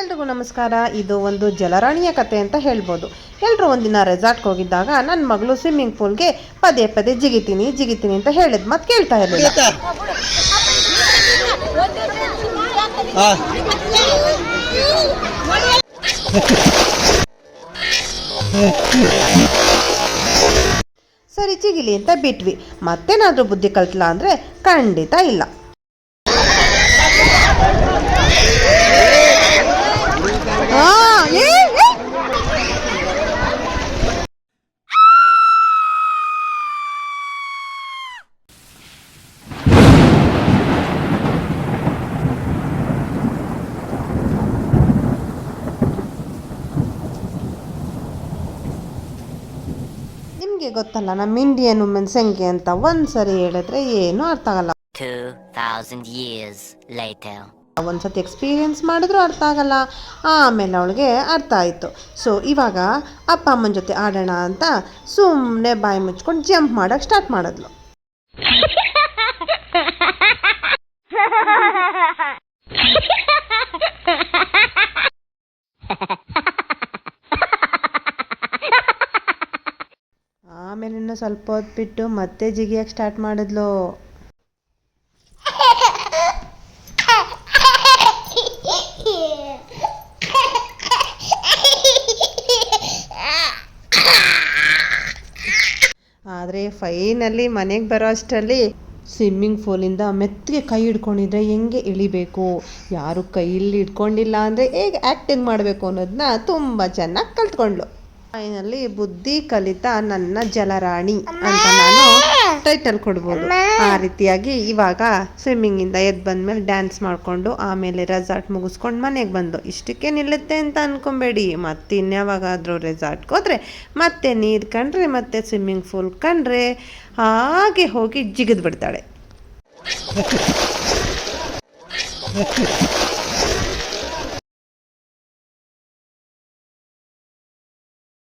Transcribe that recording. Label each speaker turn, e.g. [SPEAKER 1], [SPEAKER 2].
[SPEAKER 1] ಎಲ್ರಿಗೂ ನಮಸ್ಕಾರ. ಇದು ಒಂದು ಜಲರಾಣಿಯ ಕತೆ ಅಂತ ಹೇಳ್ಬೋದು. ಎಲ್ಲರೂ ಒಂದಿನ ರೆಸಾರ್ಟ್ಗೆ ಹೋಗಿದ್ದಾಗ ನನ್ನ ಮಗಳು ಸ್ವಿಮ್ಮಿಂಗ್ ಪೂಲ್ಗೆ ಪದೇ ಪದೇ ಜಿಗಿತೀನಿ ಜಿಗಿತೀನಿ ಅಂತ ಹೇಳಿದ್ ಮತ್ತೆ ಕೇಳ್ತಾ ಇರಲಿಲ್ಲ. ಸರಿ ಜಿಗಿಲಿ ಅಂತ ಬಿಟ್ವಿ. ಮತ್ತೇನಾದರೂ ಬುದ್ಧಿ ಕಲ್ತಲ ಅಂದ್ರೆ ಖಂಡಿತ ಇಲ್ಲ. ನಿಮಗೆ ಗೊತ್ತಲ್ಲ ನಮ್ಮ ಇಂಡಿಯನ್ ವುಮೆನ್ಸ್ ಹೆಂಗೆ ಅಂತ ಒಂದ್ಸರಿ ಹೇಳಿದ್ರೆ ಏನು ಅರ್ಥ ಆಗಲ್ಲ.
[SPEAKER 2] 2,000 years later.
[SPEAKER 1] ಒಂದ್ಸತಿ ಎಕ್ಸ್ಪೀರಿಯನ್ಸ್ ಮಾಡಿದ್ರು ಅರ್ಥ ಆಗಲ್ಲ ಆಮೇಲೆ ಅವಳಿಗೆ ಅರ್ಥ ಆಯಿತು. ಸೊ ಇವಾಗ ಅಪ್ಪ ಅಮ್ಮನ ಜೊತೆ ಆಡೋಣ ಅಂತ ಸುಮ್ಮನೆ ಬಾಯಿ ಮುಚ್ಕೊಂಡು ಜಂಪ್ ಮಾಡೋಕ್ಕೆ ಸ್ಟಾರ್ಟ್ ಮಾಡಿದ್ಲು. ಆಮೇಲೆ ಇನ್ನು ಸ್ವಲ್ಪ ಹೊತ್ತು ಬಿಟ್ಟು ಮತ್ತೆ ಜಿಗಿಯಕ್ಕೆ ಸ್ಟಾರ್ಟ್ ಮಾಡಿದ್ಲು. ಆದರೆ ಫೈನಲ್ಲಿ ಮನೆಗೆ ಬರೋ ಅಷ್ಟರಲ್ಲಿ ಸ್ವಿಮ್ಮಿಂಗ್ ಫೂಲಿಂದ ಮೆತ್ತಗೆ ಕೈ ಹಿಡ್ಕೊಂಡಿದ್ರೆ ಹೆಂಗೆ ಇಳಿಬೇಕು? ಯಾರು ಕೈಯಲ್ಲಿ ಹಿಡ್ಕೊಂಡಿಲ್ಲ ಅಂದರೆ ಹೇಗೆ ಆ್ಯಕ್ಟಿಂಗ್ ಮಾಡಬೇಕು ಅನ್ನೋದನ್ನ ತುಂಬ ಚೆನ್ನಾಗಿ ಕಲ್ತ್ಕೊಂಡ್ಲು ಫೈನಲ್ಲಿ ಬುದ್ಧಿ ಕಲಿತ ನನ್ನ ಜಲರಾಣಿ ಅಂತ ನಾನು ಟೈಟಲ್ ಕೊಡ್ಬೋದು. ಆ ರೀತಿಯಾಗಿ ಇವಾಗ ಸ್ವಿಮ್ಮಿಂಗ್ ಸ್ವಿಮ್ಮಿಂಗಿಂದ ಎದ್ದು ಬಂದ್ಮೇಲೆ ಡ್ಯಾನ್ಸ್ ಮಾಡಿಕೊಂಡು ಆಮೇಲೆ ರೆಸಾರ್ಟ್ ಮುಗಿಸ್ಕೊಂಡು ಮನೆಗೆ ಬಂದು. ಇಷ್ಟಕ್ಕೆ ನಿಲ್ಲುತ್ತೆ ಅಂತ ಅನ್ಕೊಬೇಡಿ. ಮತ್ತೆ ಇನ್ಯಾವಾಗಾದರೂ ರೆಸಾರ್ಟ್ಗೆ ಹೋದ್ರೆ ಮತ್ತೆ ನೀರು ಕಂಡ್ರೆ ಮತ್ತೆ ಸ್ವಿಮ್ಮಿಂಗ್ ಪೂಲ್ ಕಂಡ್ರೆ ಹಾಗೆ ಹೋಗಿ ಜಿಗಿದು ಬಿಡ್ತಾಳೆ